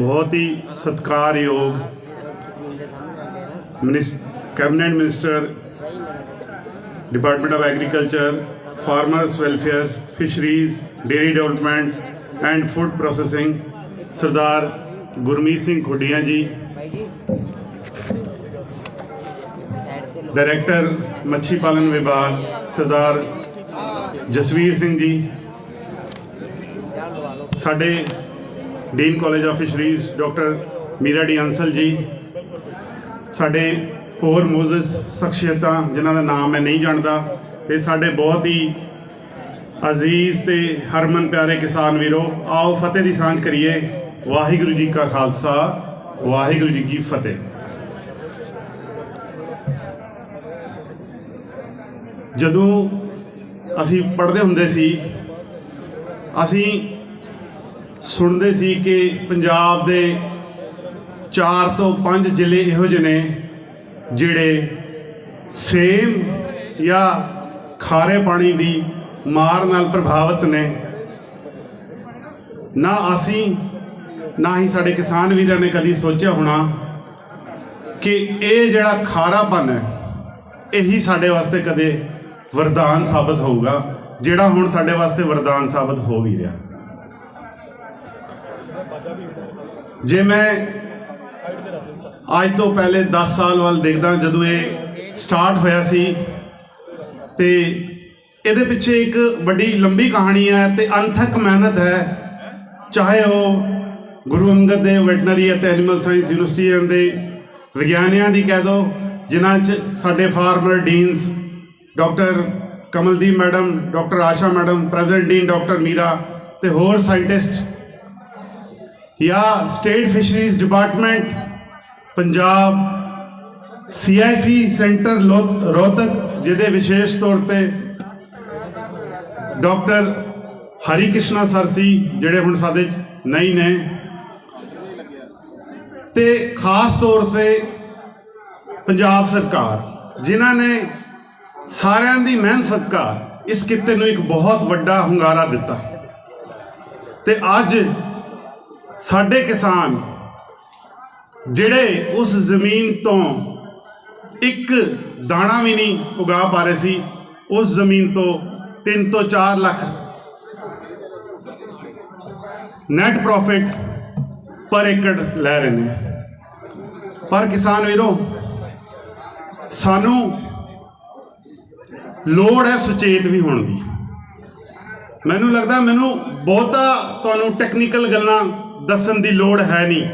बहुत ही सत्कार योग cabinet minister department of agriculture farmers welfare fisheries dairy development and food processing Sardar Gurmeet Singh Khudian ji director मच्छी पालन विभाग सरदार जसवीर सिंह जी साढ़े dean college of fisheries doctor Meera D Ansal ji ਸਾਡੇ ਹੋਰ ਮੋਜ਼ਸ ਸ਼ਖਸੀਅਤਾਂ, ਜਿਨ੍ਹਾਂ ਦਾ ਨਾਮ ਮੈਂ ਨਹੀਂ ਜਾਣਦਾ, ਤੇ ਸਾਡੇ ਬਹੁਤ ਹੀ ਅਜ਼ੀਜ਼ ਤੇ ਹਰਮਨ ਪਿਆਰੇ ਕਿਸਾਨ ਵੀਰੋ, ਆਓ ਫਤਿਹ ਦੀ ਸਾਂਝ ਕਰੀਏ। ਵਾਹਿਗੁਰੂ ਜੀ ਕਾ ਖਾਲਸਾ, ਵਾਹਿਗੁਰੂ ਜੀ ਕੀ ਫਤਿਹ। ਜਦੋਂ ਅਸੀਂ ਪੜ੍ਹਦੇ ਹੁੰਦੇ ਸੀ, ਅਸੀਂ ਸੁਣਦੇ ਸੀ ਕਿ ਪੰਜਾਬ ਦੇ 4 ਤੋਂ 5 ਜ਼ਿਲ੍ਹੇ ਇਹੋ ਜਿਹੇ ਨੇ ਜਿਹੜੇ ਸੇਮ ਜਾਂ ਖਾਰੇ ਪਾਣੀ ਦੀ ਮਾਰ ਨਾਲ ਪ੍ਰਭਾਵਿਤ ਨੇ। ਨਾ ਅਸੀਂ, ਨਾ ਹੀ ਸਾਡੇ ਕਿਸਾਨ ਵੀਰਾਂ ਨੇ ਕਦੀ ਸੋਚਿਆ ਹੋਣਾ ਕਿ ਇਹ ਜਿਹੜਾ ਖਾਰਾਪਨ ਹੈ, ਇਹੀ ਸਾਡੇ ਵਾਸਤੇ ਕਦੇ ਵਰਦਾਨ ਸਾਬਤ ਹੋਊਗਾ, ਜਿਹੜਾ ਹੁਣ ਸਾਡੇ ਵਾਸਤੇ ਵਰਦਾਨ ਸਾਬਤ ਹੋ ਵੀ ਰਿਹਾ। ਜੇ ਮੈਂ ਅੱਜ ਤੋਂ ਪਹਿਲੇ 10 ਸਾਲ ਵੱਲ ਦੇਖਦਾ ਜਦੋਂ ਇਹ ਸਟਾਰਟ ਹੋਇਆ ਸੀ ਤੇ ਇਹਦੇ ਪਿੱਛੇ ਇੱਕ ਵੱਡੀ ਲੰਬੀ ਕਹਾਣੀ ਹੈ ਤੇ ਅਣਥੱਕ ਮਿਹਨਤ ਹੈ। ਚਾਹੇ ਉਹ ਗੁਰੂ ਅੰਗਦ ਦੇਵ ਵੈਟਨਰੀ ਅਤੇ ਐਨੀਮਲ ਸਾਇੰਸ ਯੂਨੀਵਰਸਿਟੀ ਦੇ ਵਿਗਿਆਨੀਆਂ ਦੀ ਕਹਿ ਦੋ ਜਿਨ੍ਹਾਂ 'ਚ ਸਾਡੇ farmer deans doctor Kamaldeep madam doctor Asha madam president dean doctor Meera ਤੇ ਹੋਰ ਸਾਇੰਟਿਸਟ ਜਾਂ state fisheries department Punjab CIFE centre ਲੋ- ਰੋਹਤਕ ਜਿਹਦੇ ਵਿਸ਼ੇਸ਼ ਤੌਰ ਤੇ ਡਾਕਟਰ ਹਰੀ ਕ੍ਰਿਸ਼ਨਾ ਸਰ ਸੀ ਜਿਹੜੇ ਹੁਣ ਸਾਡੇ ਚ ਨਹੀਂ ਨੇ ਤੇ ਖਾਸ ਤੌਰ ਤੇ ਪੰਜਾਬ ਸਰਕਾਰ ਜਿਨ੍ਹਾਂ ਨੇ ਸਾਰਿਆਂ ਦੀ ਮਿਹਨਤ ਸਦਕਾ ਇਸ ਕਿੱਤੇ ਨੂੰ ਇੱਕ ਬਹੁਤ ਵੱਡਾ ਹੁੰਗਾਰਾ ਦਿੱਤਾ ਤੇ ਅੱਜ ਸਾਡੇ ਕਿਸਾਨ ਜਿਹੜੇ ਉਸ ਜ਼ਮੀਨ ਤੋਂ ਇੱਕ ਦਾਣਾ ਵੀ ਨਹੀਂ ਉਗਾ ਪਾ ਰਹੇ ਸੀ, ਉਸ ਜ਼ਮੀਨ ਤੋਂ 3 ਤੋਂ 4 ਲੱਖ ਨੈਟ ਪ੍ਰੋਫਿਟ ਪਰ ਏਕੜ ਲੈ ਰਹੇ ਨੇ। ਪਰ ਕਿਸਾਨ ਵੀਰੋ, ਸਾਨੂੰ ਲੋੜ ਹੈ ਸੁਚੇਤ ਵੀ ਹੋਣ ਦੀ। ਮੈਨੂੰ ਲੱਗਦਾ ਮੈਨੂੰ ਬਹੁਤਾ ਤੁਹਾਨੂੰ ਟੈਕਨੀਕਲ ਗੱਲਾਂ ਦੱਸਣ ਦੀ ਲੋੜ ਹੈ ਨਹੀਂ।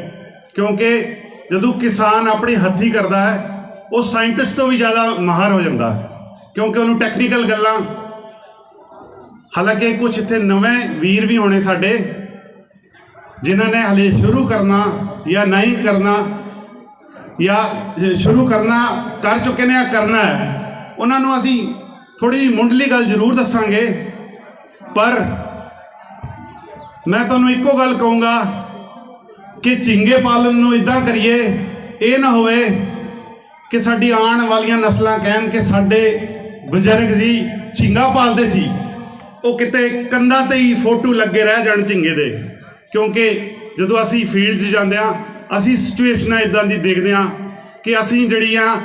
ਕਿਉਂਕਿ ਜਦੋਂ ਕਿਸਾਨ ਆਪਣੇ ਹੱਥੀ ਕਰਦਾ ਹੈ, ਉਹ ਸਾਇੰਟਿਸਟ ਤੋਂ ਵੀ ਜ਼ਿਆਦਾ ਮਾਹਰ ਹੋ ਜਾਂਦਾ ਹੈ। ਕਿਉਂਕਿ ਉਹਨੂੰ ਟੈਕਨੀਕਲ ਗੱਲਾਂ ਹਾਲਾਂਕਿ ਕੁਝ ਇੱਥੇ ਨਵੇਂ ਵੀਰ ਵੀ ਹੋਣੇ ਸਾਡੇ, ਜਿਨ੍ਹਾਂ ਨੇ ਹਲੇ ਸ਼ੁਰੂ ਕਰਨਾ ਜਾਂ ਨਹੀਂ ਕਰਨਾ ਜਾਂ ਸ਼ੁਰੂ ਕਰਨਾ, ਕਰ ਚੁੱਕੇ ਨੇ ਜਾਂ ਕਰਨਾ ਹੈ, ਉਹਨਾਂ ਨੂੰ ਅਸੀਂ ਥੋੜੀ ਜਿਹੀ ਮੁੰਡਲੀ ਗੱਲ ਜ਼ਰੂਰ ਦੱਸਾਂਗੇ। ਪਰ ਮੈਂ ਤੁਹਾਨੂੰ ਇੱਕੋ ਗੱਲ ਕਹੂੰਗਾ ਕਿ ਝਿੰਗੇ ਪਾਲਣ ਨੂੰ ਇਦਾਂ ਕਰੀਏ, ਇਹ ਨਾ ਹੋਵੇ ਕਿ ਸਾਡੀ ਆਉਣ ਵਾਲੀਆਂ ਨਸਲਾਂ ਕਹਿਣ ਕਿ ਸਾਡੇ ਬਜ਼ੁਰਗ ਜੀ ਝਿੰਗਾ ਪਾਲਦੇ ਸੀ। ਉਹ ਕਿਤੇ ਕੰਧਾਂ ਤੇ ਹੀ ਫੋਟੋ ਲੱਗੇ ਰਹਿ ਜਾਣ ਝਿੰਗੇ ਦੇ। ਕਿਉਂਕਿ ਜਦੋਂ ਅਸੀਂ ਫੀਲਡ 'ਚ ਜਾਂਦੇ ਆ ਅਸੀਂ ਸਿਚੁਏਸ਼ਨਾਂ ਇਦਾਂ ਦੀ ਦੇਖਦੇ ਆ ਕਿ ਅਸੀਂ ਜਿਹੜੀਆਂ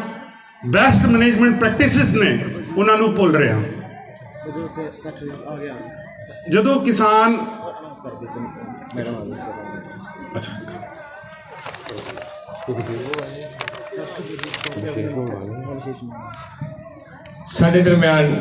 ਬੈਸਟ ਮੈਨੇਜਮੈਂਟ ਪ੍ਰੈਕਟਿਸਿਸ ਨੇ, ਉਹਨਾਂ ਨੂੰ ਭੁੱਲ ਰਹੇ ਹਾਂ। ਜਦੋਂ ਕਿਸਾਨ ਅੱਛਾ। ਸਾਡੇ ਦਰਮਿਆਨ